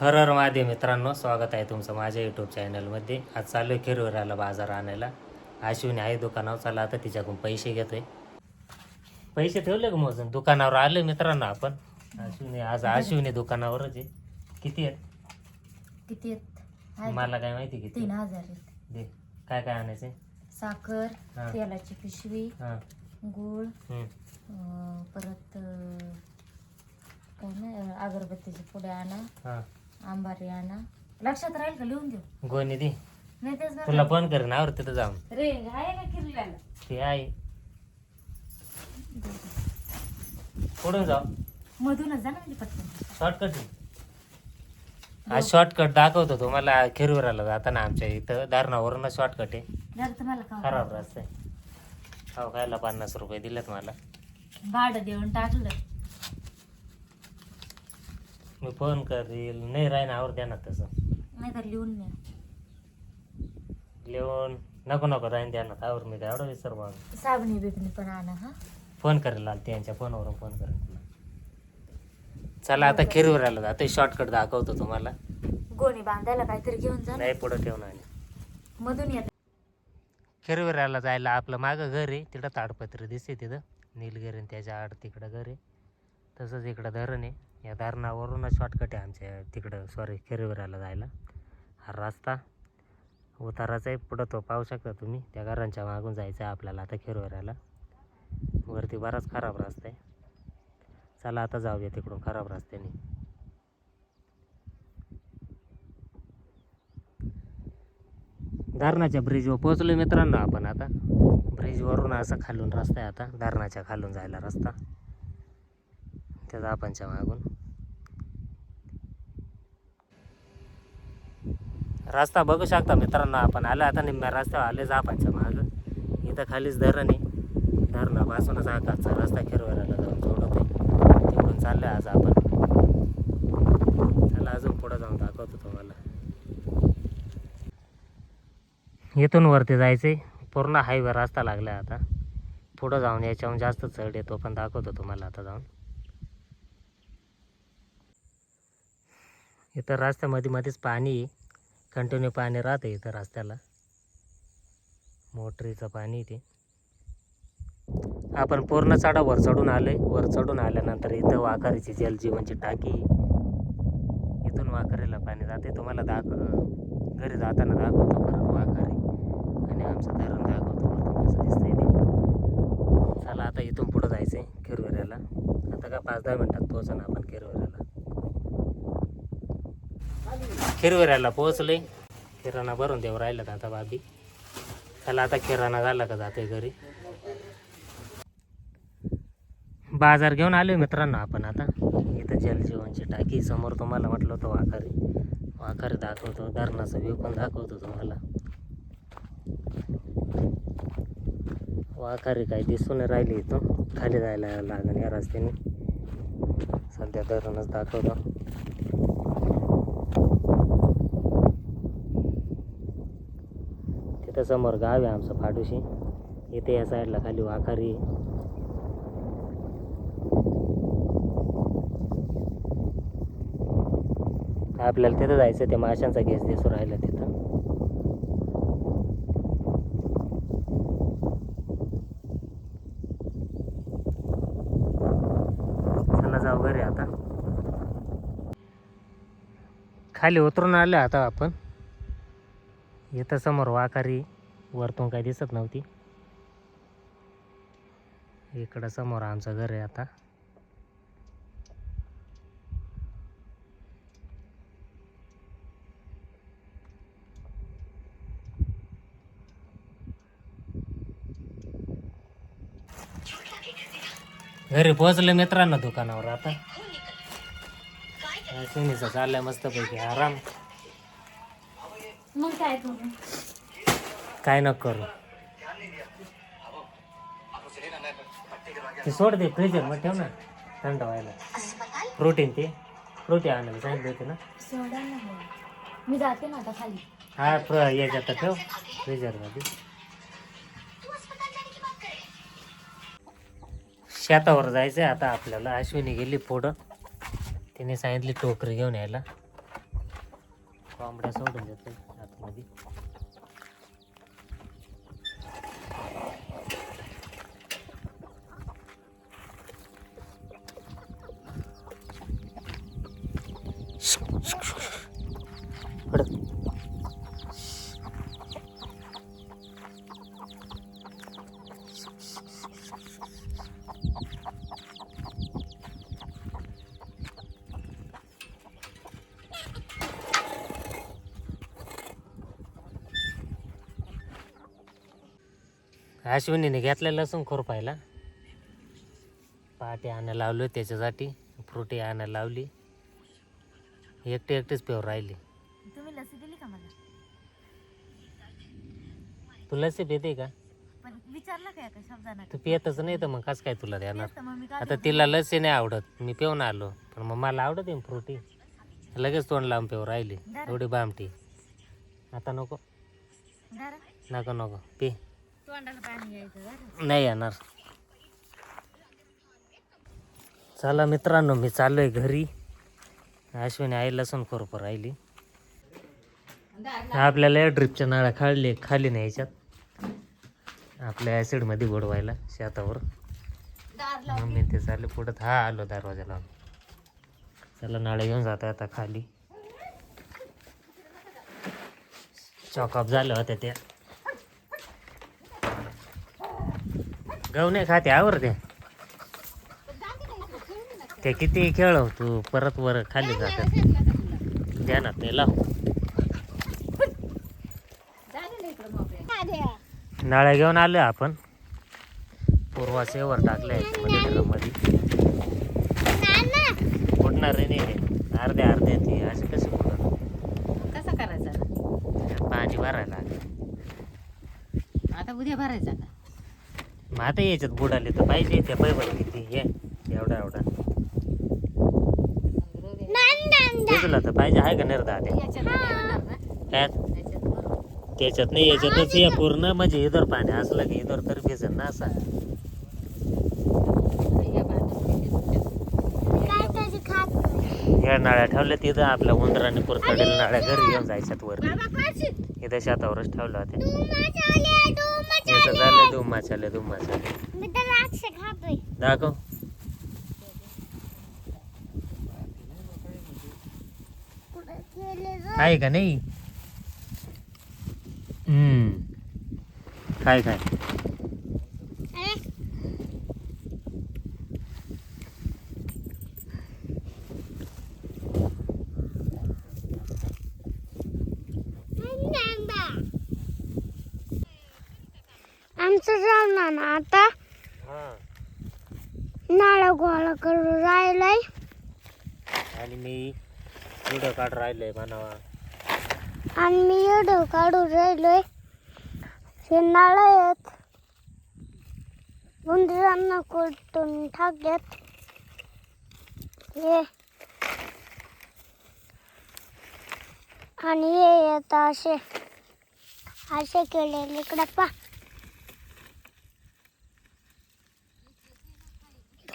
हर हर महादेव मित्रांनो स्वागत आहे तुमचं माझ्या यूट्यूब चॅनलमध्ये आज चालू आहे खिरवऱ्याला बाजार आणायला. अश्विनी आहे दुकानावर चला आता तिच्याकडून पैसे घेतोय. पैसे ठेवले का मोजून? दुकानावर आले मित्रांनो आपण. अश्विनी आज अश्विनी दुकानावरच आहे. किती आहेत? किती आहेत? आहे मला काय माहिती किती तीन हजार आहेत. दे. काय काय आणायचे साखर हा. तेलाची पिशवी हां. गूळ हम्म. अं, परत अं, काय नाही अं, अगरबत्तीचे पुढे आणा. हां. लक्षात राहील का? लिहून देऊ. गोणी दे नाही तेच बरं. तुला फोन करेन आवर तिथं जाऊन. रे आहे का किरल्याला. ते आहे. पुढून जाऊ? मधूनच जा ना म्हणजे पटकन. शॉर्टकट आज शॉर्टकट दाखवतो तुम्हाला खिरवराला जाताना आमच्या इथं. धारणावरून शॉर्टकट आहे. जर तुम्हाला का खराब रस्ता आहे. हो खायला पन्नास रुपये दिलेत मला. भाडं देऊन टाकलं. मी फोन करील. नाही राहीन आवर द्या ना तसं. नाही तर लिहून द्या लिहून नको नको राहीन द्या ना आवर मी काय एवढं विसर मग. साबणी बिबणी पण आणा हा. फोन करेल आल त्यांच्या फोनवरून फोन करेल. तुला चला आता खिरवराला जातो शॉर्टकट दाखवतो तुम्हाला. गोणी बांधायला काहीतरी घेऊन जा ना. नाही पुढं ठेवून आणि मधून येत खिरविराला जायला आपलं मागं घर आहे. तिथं ताडपत्री दिसते तिथं. नीलगिरी आणि त्याच्या आड तिकडं घर आहे. तसंच इकडं धरण आहे. या धरणावरूनच शॉर्टकट आहे आमच्या तिकडं. सॉरी खेरीवराला जायला. हा रस्ता उताराचा आहे पुढं तो पाहू शकता तुम्ही. त्या घरांच्या मागून जायचं आहे आपल्याला आता खिरविराला वरती बराच खराब रस्ता आहे. चला आता जाऊया तिकडून खराब रस्त्याने. धरणाच्या ब्रिजवर पोहोचलो मित्रांनो आपण आता. ब्रिजवरून असा खालून रस्ता आहे आता. धरणाच्या खालून जायला रस्ता. त्या आपणच्या मागून. रस्ता बघू शकता मित्रांनो आपण. आलो आता निम्म्या रस्त्यावर आले जापांच्या मागं. इथं खालीच धरण आहे. धरणापासूनच हा काचा रस्ता खेरवराला जाऊन जोडत आहे. तिकडून चाललो आज आपण. चला अजून पुढं जाऊन दाखवतो तुम्हाला. इथून वरती जायचे पूर्ण हायवे रस्ता लागला आता. पुढं जाऊन याच्याहून जास्त चढ येतो पण दाखवतो तुम्हाला आता जाऊन. इथं रस्त्यामध्ये मध्येच पाणी आहे. कंटिन्यू पाणी राहतं इथं रस्त्याला. मोटरीचं पाणी ते. आपण पूर्ण चढा वर चढून आलोय. वर चढून आल्यानंतर इथं वाकारीची जलजीवनची टाकी इथून वाकारीला पाणी जाते. तुम्हाला दाख घरी जाताना दाखवतो परत वाखारी आणि आमचं धरण दाखवतो. वरतून कसं दिसतंय ते. चला आता इथून पुढं जायचं आहे किरवेऱ्याला आता का पाच दहा मिनटात पोहोचणं आपण किरवेऱ्याला खिरवेऱ्याला पोहोचले. किराणा भरून देऊ राहिलं आता बाबी त्याला आता किराणा झाला का जाते घरी. बाजार घेऊन आलो मित्रांनो आपण आता. इथं जलजीवनची टाकी समोर तुम्हाला म्हटलं होतं वाखारी वाखारी दाखवतो. धरणाचा व्ह्यू पण दाखवतो तुम्हाला. वाखारी काही दिसून राहिली इथून. खाली जायला लागण या रस्त्याने. सध्या धरणच दाखवतो. इथं समोर गाव आहे आमचं फाडुशी इथे या साईडला खाली वाखारी आहे. आपल्याला तिथं जायचं ते माशांचा गॅस दिसू राहिला तिथं. चला जाऊ घरी आता. खाली उतरून आलो आता आपण. इथं समोर वाकारी वरतून काही दिसत नव्हती. इकडं समोर आमचं घर आहे आता. घरी पोहोचले मित्रांनो दुकानावर आता. चाललाय मस्तपैकी आराम. मग काय काय नको करू. ते सोड दे फ्रीजरमध्ये ठेव ना थंड व्हायला. प्रोटीन ते प्रोटीन आणायला सांगितलं होते ना. सोडा ना हो. मी जाते ना आता खाली. हा प्र याच्यात ठेव फ्रीजरमध्ये. शेतावर जायचंय आता आपल्याला. अश्विनी गेली पुढं. तिने सांगितली टोकरी घेऊन यायला. कोंबड्या सोडून देतो आतमध्ये. अश्विनीने घेतलं लसूण खुरपायला. पहाटे आणायला लावलो त्याच्यासाठी. फ्रुटी आणायला लावली. एकटे एकटेच पेवर राहिली. तुम्ही लसी दिली का मला? तू लसी पिते का? पण विचारलं काय का शब्दाना तू पियतच नाही तर मग कसं काय तुला देणार? आता तिला लसी नाही आवडत. मी पिऊन आलो. पण मग मला आवडत आहे फ्रुटी. लगेच तोंड लावून पेवर राहिली. एवढी बामटी. आता नको. नको नको. पी. तोंडाला पाणी यायचं नाही येणार. चला मित्रांनो मी चाललोय घरी. अश्विनी आई लसूण खोरपर राहिली. आपल्याला ड्रिपच्या नाळ्या खाल्ली खाली नाही याच्यात आपल्या ॲसिडमध्ये गोडवायला शेतावर. मम्मी ते चालले पुढं. हा आलो दरवाजा लावून चला नाळ्या घेऊन जाता आता खाली. चॉकअप झाल्या होत्या त्या गहू नाही खाते आवर ते. ते किती खेळ तू परत वर खाली जातात ध्यानात नाही लाव. नाळ्या घेऊन आलो आपण. पूर्वा सेवर टाकल्या मध्ये फुटणार रे नाही ते. अर्ध्या अर्ध्या ती असे कसे फुटणार? कसा करायचा? पाणी भरायला. आता उद्या भरायचा मग आता याच्यात बुडाले तर पाहिजे त्या पैपर किती हे एवढा एवढा. तुझला तर पाहिजे आहे का निर्धा याच्यात काय त्याच्यात नाही याच्यातच या पूर्ण. म्हणजे इधर पाणी असलं की इधर तर भिजन ना असा. या नाळ्या ठेवल्या तिथं आपल्या उंदराने पुरतडेल नाळ्या घरी येऊन जायच्यात वर इथं शेतावरच ठेवल्या होत्या याचं झालं धुम माचाले धुम माचाले दाखव. आहे का नाही? हम्म. काय काय आमचं जाऊन ना आता हा नाळा गोळा करून राहिलाय. आणि मी व्हिडिओ काढ राहिलोय म्हणावा. आणि मी काढून राहिलोय. हे नाळ आहेत. उंदरांना कुठून टाकल्यात हे. आणि हे येत असे. असे केलेले. इकडं पा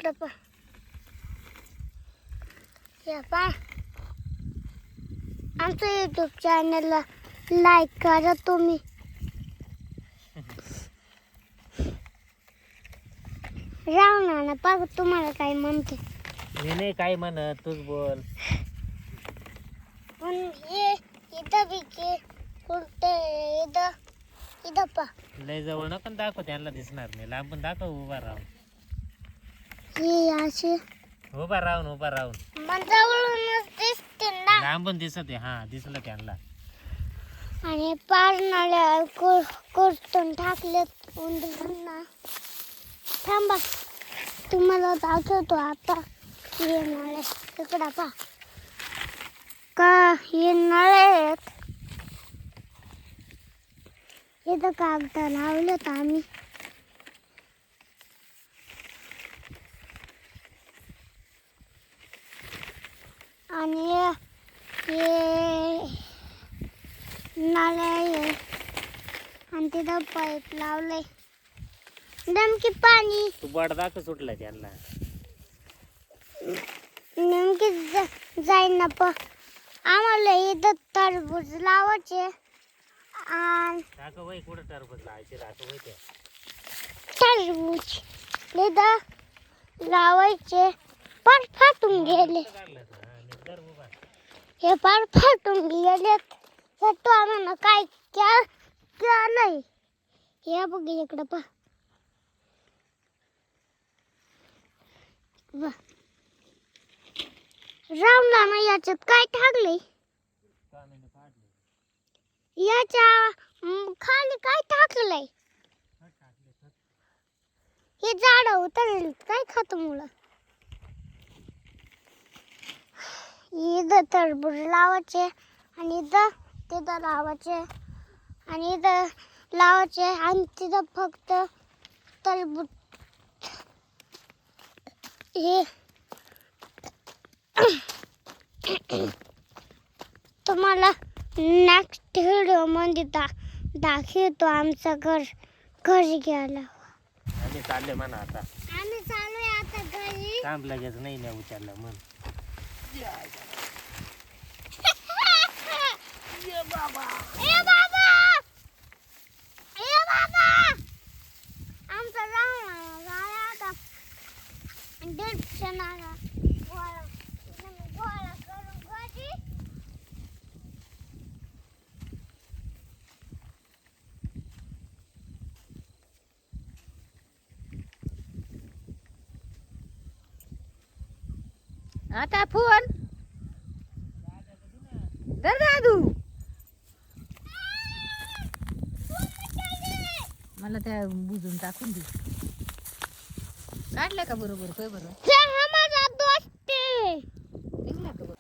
इकडं पा हे पा आमच्या युट्यूब चॅनलला लाईक करा तुम्ही राव ना बघ तुम्हाला काय म्हणते मी नाही काय म्हणत तूच बोल. पण हे इथं बी के कुठे इथं इथं पा लय जवळ नको दाखव त्यांना दिसणार नाही. लांबून दाखव उभा राहून. असे उभा राहून उभा राहून. मग जवळूनच दिसते ना. लांबून दिसत आहे. हा दिसलं त्यांना. आणि पारणाऱ्या कुरतून टाकलेत उंदरांना थांबा. तुम्हाला दाखवतो आता. हे नळे. इकडं पा का हे नळे आहेत? इथं कागद लावलेत आम्ही. आणि हे नाले आहे. आणि तिथं पाईप लावलंय. नेमकी पाणी तू बड दाखव सुटला त्यांना. नेमकी ज- जाईन ना प आम्हाला इथं टरबूज लावायचे. आणि टाक वय कुठं टरबूज लावायची वय त्या टरबूज इथं लावायचे. पार फाटून गेले. काढलं हे पार फाटून गेलेत. हे तो आम्हाला काय क्या क्या नाही. हे बघ इकडं पा रावला ना याच्यात काय टाकले? याच्या खाली काय टाकलंय? हे झाड उतरले काय खात मुलं? इथं टरबूज लावायचे आणि इथं तिथं लावायचे. आणि इथं लावायचे आणि तिथं फक्त टरबूज हे. तुम्हाला नेक्स्ट व्हिडिओमध्ये दा दाखवतो आमचं घर घरी गेला. आम्ही चालले म्हणा आता. आम्ही चालू आहे आता घरी. काम लगेच नाही नाही उचललं म्हण. ए बाबा ए बाबा आमचा राम झाला आता दीड क्षणाला गोळा गोळा करून घरी आता फोन. धर दादू. मला त्या बुजून टाकून दे. काढलं का बरोबर? काय बरोबर. का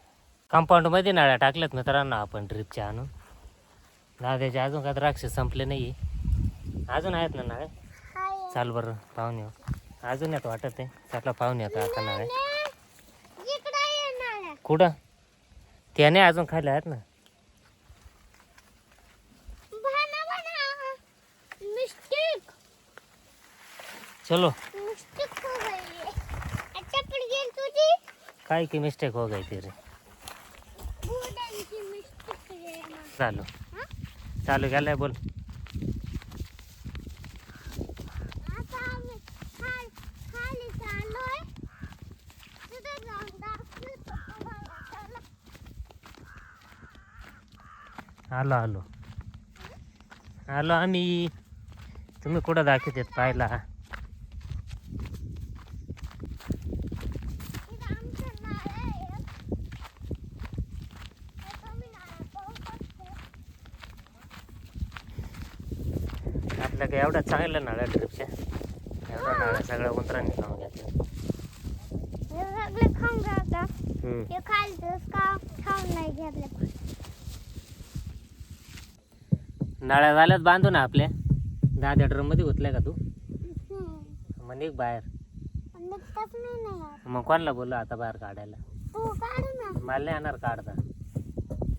कंपाऊंडमध्ये नाळ्या टाकल्यात मित्रांनो आपण ट्रिपच्या आणून. दाद्याचे अजून काय द्राक्ष संपले नाही अजून आहेत ना नाळे चाल बरं पाहून येऊ. अजून येत वाटत आहे. चला पाहून येतो आता नाळे. कुठं? त्याने अजून खायला आहेत ना. चलो. मिस्टेक हो काय की मिस्टेक हो गई तेरे? चालू. चालू गेलाय बोल आता आम्ही खाल खाली चाललोय तिथे जाऊन दाखवतो तुम्हाला चला. आलो आलो आलो आम्ही तुम्ही कुठं दाखवतेत पाहिला इथं आमचं नारळ आहे. तुम्ही नारळ पाहू शकता. आपल्या काय एवढा चांगला नाळ्या ट्रिपच्या एवढा नाळ्या सगळ्या उंदरांनी खाऊन हे सगळे खाऊन. हे का घेतले नाळ्या झाल्यात बांधू ना आपल्या दहा ड्रममध्ये होतल्या का तू? मग निघ बाहेर. मग कोणाला बोललो आता बाहेर काढायला? ना. मला नाही येणार काढता.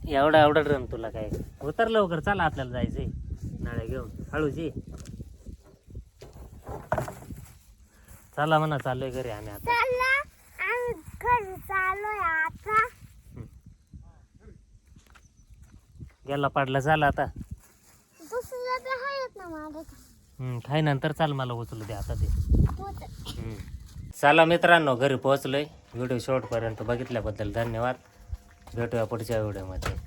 एवढा एवढा ड्रम तुला काय? उतर लवकर चला आपल्याला जायचंय. नाळ्या घेऊन. हळूची चला म्हणा चाललोय घरी आम्ही आता. गेला पडला झाला आता दुसरं बी आहेत ना माझ्याकडे हम्म, नंतर चाल मला उचलू दे आता ते. हम्म. चला मित्रांनो घरी पोहोचलोय. व्हिडिओ शेवटपर्यंत बघितल्याबद्दल धन्यवाद. भेटूया पुढच्या व्हिडिओमध्ये.